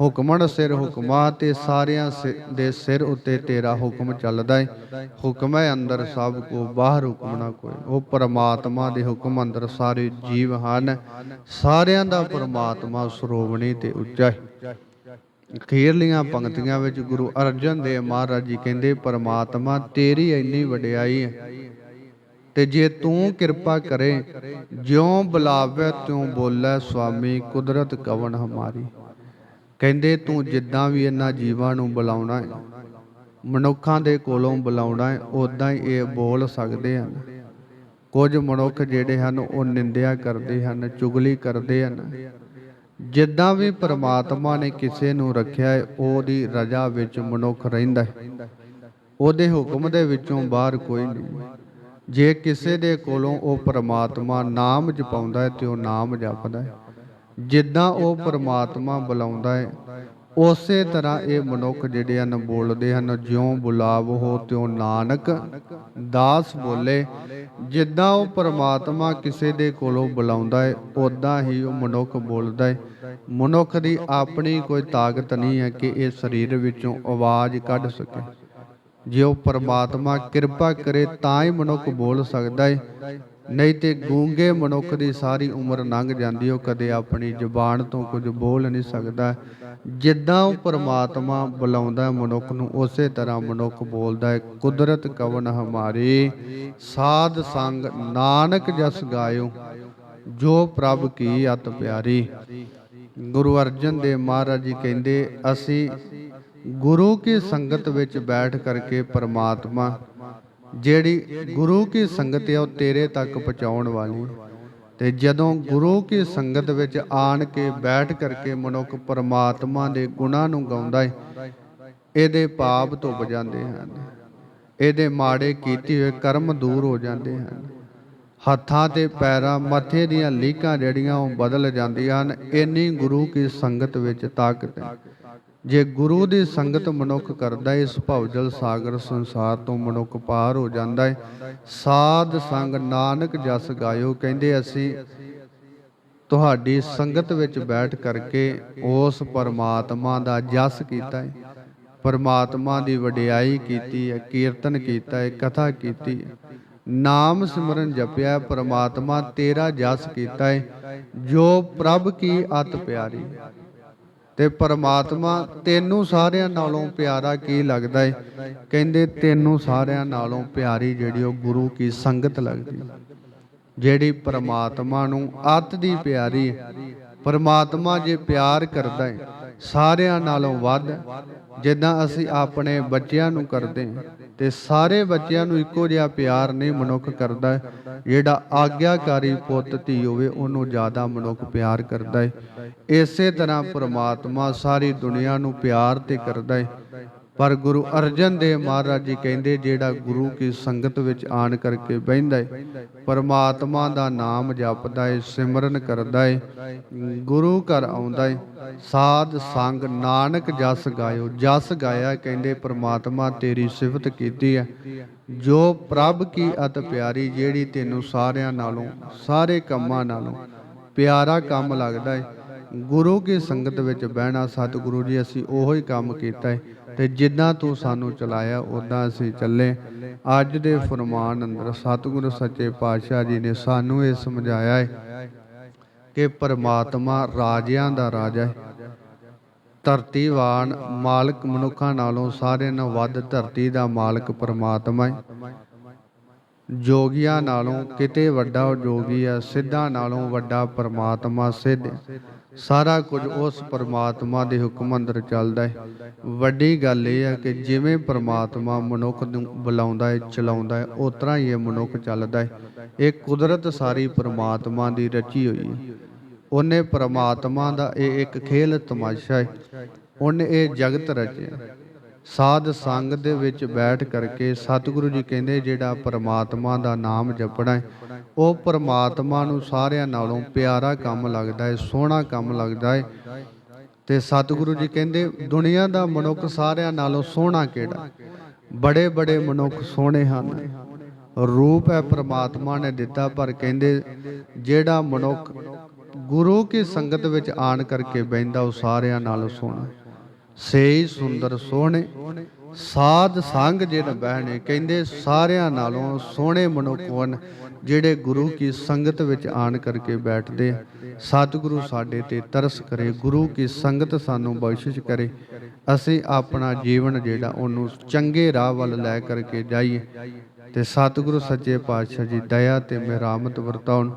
ਹੁਕਮਣ ਸਿਰ ਹੁਕਮਾ ਤੇ ਸਾਰਿਆਂ ਸਿ- ਦੇ ਸਿਰ ਉੱਤੇ ਤੇਰਾ ਹੁਕਮ ਚੱਲਦਾ ਏ। ਹੁਕਮ ਹੈ ਅੰਦਰ ਸਭ ਕੋ, ਬਾਹਰ ਹੁਕਮ ਨਾ ਕੋਈ। ਉਹ ਪਰਮਾਤਮਾ ਦੇ ਹੁਕਮ ਅੰਦਰ ਸਾਰੇ ਜੀਵ ਹਨ। ਸਾਰਿਆਂ ਦਾ ਪਰਮਾਤਮਾ ਸਰੋਵਣੀ ਤੇ ਉੱਚਾ ਹੈ ਅਖੀਰਲੀਆਂ ਪੰਕਤੀਆਂ ਵਿੱਚ ਗੁਰੂ ਅਰਜਨ ਦੇਵ ਮਹਾਰਾਜ ਜੀ ਕਹਿੰਦੇ, ਪਰਮਾਤਮਾ ਤੇਰੀ ਇੰਨੀ ਵਡਿਆਈ ਹੈ ਤੇ ਜੇ ਤੂੰ ਕਿਰਪਾ ਕਰੇ, ਜਿਉ ਬੁਲਾਵੇ ਤਿਉ ਬੋਲੇ, ਸੁਆਮੀ, ਕੁਦਰਤ ਕਵਣ ਹਮਾਰੀ? ਕਹਿੰਦੇ ਤੂੰ ਜਿੱਦਾਂ ਵੀ ਇਹਨਾਂ ਜੀਵਾਂ ਨੂੰ ਬੁਲਾਉਣਾ ਹੈ ਮਨੁੱਖਾਂ ਦੇ ਕੋਲੋਂ ਬੁਲਾਉਣਾ ਹੈ ਉਦਾਂ ਹੀ ਇਹ ਬੋਲ ਸਕਦੇ ਹਨ। ਕੁਝ ਮਨੁੱਖ ਜਿਹੜੇ ਹਨ, ਉਹ ਨਿੰਦਿਆ ਕਰਦੇ ਹਨ, ਚੁਗਲੀ ਕਰਦੇ ਹਨ। ਜਿੱਦਾਂ ਵੀ ਪ੍ਰਮਾਤਮਾ ਨੇ ਕਿਸੇ ਨੂੰ ਰੱਖਿਆ ਹੈ ਉਹਦੀ ਰਜ਼ਾ ਵਿੱਚ ਮਨੁੱਖ ਰਹਿੰਦਾ ਹੈ ਉਹਦੇ ਹੁਕਮ ਦੇ ਵਿੱਚੋਂ ਬਾਹਰ ਕੋਈ ਨਹੀਂ। ਜੇ ਕਿਸੇ ਦੇ ਕੋਲੋਂ ਉਹ ਪ੍ਰਮਾਤਮਾ ਨਾਮ ਜਪਾਉਂਦਾ ਹੈ ਤੇ ਉਹ ਨਾਮ ਜਪਦਾ ਹੈ ਜਿੱਦਾਂ ਉਹ ਪਰਮਾਤਮਾ ਬੁਲਾਉਂਦਾ ਹੈ ਉਸੇ ਤਰ੍ਹਾਂ ਇਹ ਮਨੁੱਖ ਜਿਹੜੇ ਹਨ ਬੋਲਦੇ ਹਨ, ਜਿਉਂ ਬੁਲਾਵ ਹੋ ਤਿਉ ਨਾਨਕ, ਦਾਸ ਬੋਲੇ। ਜਿੱਦਾਂ ਉਹ ਪਰਮਾਤਮਾ ਕਿਸੇ ਦੇ ਕੋਲੋਂ ਬੁਲਾਉਂਦਾ ਹੈ ਉਦਾਂ ਹੀ ਉਹ ਮਨੁੱਖ ਬੋਲਦਾ ਹੈ ਮਨੁੱਖ ਦੀ ਆਪਣੀ ਕੋਈ ਤਾਕਤ ਨਹੀਂ ਹੈ ਕਿ ਇਹ ਸਰੀਰ ਵਿੱਚੋਂ ਆਵਾਜ਼ ਕੱਢ ਸਕੇ। ਜੇ ਉਹ ਪਰਮਾਤਮਾ ਕਿਰਪਾ ਕਰੇ ਤਾਂ ਹੀ ਮਨੁੱਖ ਬੋਲ ਸਕਦਾ ਹੈ ਨਹੀਂ ਤੇ ਗੂੰਗੇ ਮਨੁੱਖ ਦੀ ਸਾਰੀ ਉਮਰ ਲੰਘ ਜਾਂਦੀ, ਉਹ ਕਦੇ ਆਪਣੀ ਜ਼ੁਬਾਨ ਤੋਂ ਕੁਝ ਬੋਲ ਨਹੀਂ ਸਕਦਾ। ਜਿੱਦਾਂ ਉਹ ਪਰਮਾਤਮਾ ਬੁਲਾਉਂਦਾ ਮਨੁੱਖ ਨੂੰ ਉਸੇ ਤਰ੍ਹਾਂ ਮਨੁੱਖ ਬੋਲਦਾ ਹੈ, ਕੁਦਰਤ ਕਵਨ ਹਮਾਰੀ, ਸਾਧ ਸੰਗ ਨਾਨਕ ਜਸ ਗਾਇਓ, ਜੋ ਪ੍ਰਭ ਕੀ ਅਤ ਪਿਆਰੀ। ਗੁਰੂ ਅਰਜਨ ਦੇਵ ਮਹਾਰਾਜ ਜੀ ਕਹਿੰਦੇ, ਅਸੀਂ ਗੁਰੂ ਕੀ ਸੰਗਤ ਵਿੱਚ ਬੈਠ ਕਰਕੇ ਪਰਮਾਤਮਾ ਜਿਹੜੀ ਗੁਰੂ ਕੀ ਸੰਗਤ ਹੈ ਉਹ ਤੇਰੇ ਤੱਕ ਪਹੁੰਚਾਉਣ ਵਾਲੀ ਹੈ। ਤੇ ਜਦੋਂ ਗੁਰੂ ਕੀ ਸੰਗਤ ਵਿੱਚ ਆਣ ਕੇ ਬੈਠ ਕਰਕੇ ਮਨੁੱਖ ਪਰਮਾਤਮਾ ਦੇ ਗੁਣਾਂ ਨੂੰ ਗਾਉਂਦਾ ਹੈ ਇਹਦੇ ਪਾਪ ਧੁੱਪ ਜਾਂਦੇ ਹਨ ਇਹਦੇ ਮਾੜੇ ਕੀਤੇ ਹੋਏ ਕਰਮ ਦੂਰ ਹੋ ਜਾਂਦੇ ਹਨ ਹੱਥਾਂ ਤੇ ਪੈਰਾਂ, ਮੱਥੇ ਦੀਆਂ ਲੀਕਾਂ ਜਿਹੜੀਆਂ ਉਹ ਬਦਲ ਜਾਂਦੀਆਂ ਹਨ, ਇੰਨੀ ਗੁਰੂ ਕੀ ਸੰਗਤ ਵਿੱਚ ਤਾਕਤ ਹੈ। ਜੇ ਗੁਰੂ ਦੀ ਸੰਗਤ ਮਨੁੱਖ ਕਰਦਾ ਹੈ, ਇਸ ਭਵਜਲ ਸਾਗਰ ਸੰਸਾਰ ਤੋਂ ਮਨੁੱਖ ਪਾਰ ਹੋ ਜਾਂਦਾ ਹੈ। ਸਾਧ ਸੰਗ ਨਾਨਕ ਜਸ ਗਾਇਓ, ਕਹਿੰਦੇ ਅਸੀਂ, ਤੁਹਾਡੀ ਸੰਗਤ ਵਿੱਚ ਬੈਠ ਕਰਕੇ ਉਸ ਪਰਮਾਤਮਾ ਦਾ ਜਸ ਕੀਤਾ ਹੈ। ਪਰਮਾਤਮਾ ਦੀ ਵਡਿਆਈ ਕੀਤੀ ਹੈ, ਕੀਰਤਨ ਕੀਤਾ ਹੈ, ਕਥਾ ਕੀਤੀ ਹੈ। ਨਾਮ ਸਿਮਰਨ ਜਪਿਆ, ਪ੍ਰਮਾਤਮਾ ਤੇਰਾ ਜਸ ਕੀਤਾ ਹੈ ਜੋ ਪ੍ਰਭ ਕੀ ਅਤ ਪਿਆਰੀ। ਤੇ ਪਰਮਾਤਮਾ ਤੈਨੂੰ ਸਾਰਿਆਂ ਨਾਲੋਂ ਪਿਆਰਾ ਕੀ ਲੱਗਦਾ ਹੈ ਕਹਿੰਦੇ, ਤੈਨੂੰ ਸਾਰਿਆਂ ਨਾਲੋਂ ਪਿਆਰੀ ਜਿਹੜੀ ਉਹ ਗੁਰੂ ਕੀ ਸੰਗਤ ਲੱਗਦੀ। ਜਿਹੜੀ ਪਰਮਾਤਮਾ ਨੂੰ ਅਤ ਦੀ ਪਿਆਰੀ ਹੈ। ਪਰਮਾਤਮਾ ਜੇ ਪਿਆਰ ਕਰਦਾ ਹੈ ਸਾਰਿਆਂ ਨਾਲੋਂ ਵੱਧ ਜਿੱਦਾਂ ਅਸੀਂ ਆਪਣੇ ਬੱਚਿਆਂ ਨੂੰ ਕਰਦੇ ਹਾਂ ਤੇ ਸਾਰੇ ਬੱਚਿਆਂ ਨੂੰ ਇੱਕੋ ਜਿਹਾ ਪਿਆਰ ਨਹੀਂ ਮਨੁੱਖ ਕਰਦਾ, ਜਿਹੜਾ ਆਗਿਆਕਾਰੀ ਪੁੱਤ ਧੀ ਹੋਵੇ, ਉਹਨੂੰ ਜ਼ਿਆਦਾ ਮਨੁੱਖ ਪਿਆਰ ਕਰਦਾ ਹੈ। ਇਸੇ ਤਰ੍ਹਾਂ ਪ੍ਰਮਾਤਮਾ ਸਾਰੀ ਦੁਨੀਆ ਨੂੰ ਪਿਆਰ ਤੇ ਕਰਦਾ ਹੈ। ਪਰ ਗੁਰੂ ਅਰਜਨ ਦੇਵ ਮਹਾਰਾਜ ਜੀ ਕਹਿੰਦੇ, ਜਿਹੜਾ ਗੁਰੂ ਕੀ ਸੰਗਤ ਵਿੱਚ ਆਣ ਕਰਕੇ ਬਹਿੰਦਾ ਹੈ ਪਰਮਾਤਮਾ ਦਾ ਨਾਮ ਜਪਦਾ ਹੈ ਸਿਮਰਨ ਕਰਦਾ ਹੈ ਗੁਰੂ ਘਰ ਆਉਂਦਾ ਹੈ ਸਾਧ ਸੰਗ ਨਾਨਕ ਜਸ ਗਾਇਓ, ਜਸ ਗਾਇਆ ਕਹਿੰਦੇ, ਪਰਮਾਤਮਾ ਤੇਰੀ ਸਿਫਤ ਕੀਤੀ ਹੈ ਜੋ ਪ੍ਰਭ ਕੀ ਅਤ ਪਿਆਰੀ, ਜਿਹੜੀ ਤੈਨੂੰ ਸਾਰਿਆਂ ਨਾਲੋਂ, ਸਾਰੇ ਕੰਮਾਂ ਨਾਲੋਂ ਪਿਆਰਾ ਕੰਮ ਲੱਗਦਾ ਹੈ ਗੁਰੂ ਕੀ ਸੰਗਤ ਵਿੱਚ ਬਹਿਣਾ ਸਤਿਗੁਰੂ ਜੀ, ਅਸੀਂ ਉਹੋ ਹੀ ਕੰਮ ਕੀਤਾ ਹੈ ਤੇ ਜਿੱਦਾਂ ਤੂੰ ਸਾਨੂੰ ਚਲਾਇਆ ਉਦਾਂ ਅਸੀਂ ਚੱਲੇ। ਅੱਜ ਦੇ ਫਰਮਾਨ ਅੰਦਰ ਸਤਿਗੁਰੂ ਸੱਚੇ ਪਾਤਸ਼ਾਹ ਜੀ ਨੇ ਸਾਨੂੰ ਇਹ ਸਮਝਾਇਆ ਹੈ ਕਿ ਪਰਮਾਤਮਾ ਰਾਜਿਆਂ ਦਾ ਰਾਜਾ ਹੈ ਧਰਤੀਵਾਨ ਮਾਲਕ ਮਨੁੱਖਾਂ ਨਾਲੋਂ ਸਾਰਿਆਂ ਨਾਲੋਂ ਵੱਧ ਧਰਤੀ ਦਾ ਮਾਲਕ ਪਰਮਾਤਮਾ ਹੈ ਜੋਗੀਆਂ ਨਾਲੋਂ ਕਿਤੇ ਵੱਡਾ ਜੋਗੀ ਹੈ ਸਿੱਧਾਂ ਨਾਲੋਂ ਵੱਡਾ ਪਰਮਾਤਮਾ ਸਿੱਧ ਸਾਰਾ ਕੁਝ ਉਸ ਪਰਮਾਤਮਾ ਦੇ ਹੁਕਮ ਅੰਦਰ ਚੱਲਦਾ ਹੈ। ਵੱਡੀ ਗੱਲ ਇਹ ਹੈ ਕਿ ਜਿਵੇਂ ਪਰਮਾਤਮਾ ਮਨੁੱਖ ਨੂੰ ਬੁਲਾਉਂਦਾ ਹੈ, ਚਲਾਉਂਦਾ ਹੈ, ਉਸ ਤਰ੍ਹਾਂ ਹੀ ਇਹ ਮਨੁੱਖ ਚੱਲਦਾ ਹੈ। ਇਹ ਕੁਦਰਤ ਸਾਰੀ ਪਰਮਾਤਮਾ ਦੀ ਰਚੀ ਹੋਈ ਹੈ। ਉਹਨੇ ਪਰਮਾਤਮਾ ਦਾ ਇਹ ਇੱਕ ਖੇਲ ਤਮਾਸ਼ਾ ਹੈ। ਉਹਨੇ ਇਹ ਜਗਤ ਰਚਿਆ। ਸਾਧ ਸੰਗ ਦੇ ਵਿੱਚ ਬੈਠ ਕਰਕੇ ਸਤਿਗੁਰੂ ਜੀ ਕਹਿੰਦੇ, ਜਿਹੜਾ ਪਰਮਾਤਮਾ ਦਾ ਨਾਮ ਜਪਣਾ ਹੈ, ਉਹ ਪਰਮਾਤਮਾ ਨੂੰ ਸਾਰਿਆਂ ਨਾਲੋਂ ਪਿਆਰਾ ਕੰਮ ਲੱਗਦਾ ਹੈ, ਸੋਹਣਾ ਕੰਮ ਲੱਗਦਾ ਹੈ। ਤੇ ਸਤਿਗੁਰੂ ਜੀ ਕਹਿੰਦੇ, ਦੁਨੀਆ ਦਾ ਮਨੁੱਖ ਸਾਰਿਆਂ ਨਾਲੋਂ ਸੋਹਣਾ ਕਿਹੜਾ? ਬੜੇ ਬੜੇ ਮਨੁੱਖ ਸੋਹਣੇ ਹਨ। ਰੂਪ ਹੈ ਪ੍ਰਮਾਤਮਾ ਨੇ ਦਿੱਤਾ, ਪਰ ਕਹਿੰਦੇ, ਜਿਹੜਾ ਮਨੁੱਖ ਗੁਰੂ ਕੀ ਸੰਗਤ ਵਿੱਚ ਆਣ ਕਰਕੇ ਬੈੰਦਾ ਉਹ ਸਾਰਿਆਂ ਨਾਲੋਂ ਸੋਹਣਾ ਸੇਈ ਸੁੰਦਰ ਸੋਹਣੇ, ਸਾਧ ਸੰਗ ਜਿਨ ਬਹਿਣੇ, ਕਹਿੰਦੇ ਸਾਰਿਆਂ ਨਾਲੋਂ ਸੋਹਣੇ ਮਨੁੱਖ ਹਨ ਜਿਹੜੇ ਗੁਰੂ ਕੀ ਸੰਗਤ ਵਿੱਚ ਆਣ ਕਰਕੇ ਬੈਠਦੇ ਸਤਿਗੁਰੂ ਸਾਡੇ ਤੇ ਤਰਸ ਕਰੇ, ਗੁਰੂ ਕੀ ਸੰਗਤ ਸਾਨੂੰ ਬਖਸ਼ਿਸ਼ ਕਰੇ। ਅਸੀਂ ਆਪਣਾ ਜੀਵਨ ਜਿਹੜਾ ਉਹਨੂੰ ਚੰਗੇ ਰਾਹ ਵੱਲ ਲੈ ਕਰਕੇ ਜਾਈਏ। ਤੇ ਸਤਿਗੁਰੂ ਸੱਚੇ ਪਾਤਸ਼ਾਹ ਜੀ ਦਇਆ ਤੇ ਮਿਹਰਮਤ ਵਰਤਾਉਣ,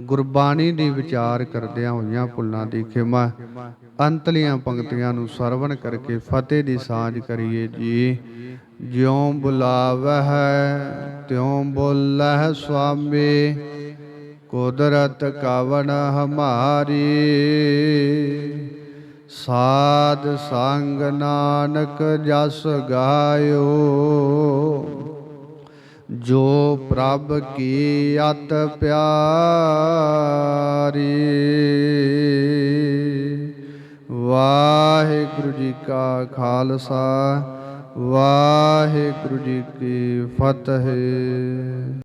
ਗੁਰਬਾਣੀ ਦੀ ਵਿਚਾਰ ਕਰਦਿਆਂ ਹੋਈਆਂ ਭੁੱਲਾਂ ਦੀ ਖਿਮਾ ਅੰਤਲੀਆਂ ਪੰਕਤੀਆਂ ਨੂੰ ਸਰਵਣ ਕਰਕੇ ਫਤਿਹ ਦੀ ਸਾਂਝ ਕਰੀਏ ਜੀ। ਜਿਉ ਬੁਲਾਵਹਿ, ਤਿਉ ਬੋਲਹਿ ਸੁਆਮੀ, ਕੁਦਰਤ ਕਵਣ ਹਮਾਰੀ। ਸਾਧ ਸੰਗ ਨਾਨਕ ਜਸ ਗਾਇਓ। ਜੋ ਪ੍ਰਭ ਕੀ ਅਤ ਪਿਆਰੀ। ਵਾਹਿਗੁਰੂ ਜੀ ਕਾ ਖਾਲਸਾ ਵਾਹਿਗੁਰੂ ਜੀ ਕੀ ਫਤਿਹ।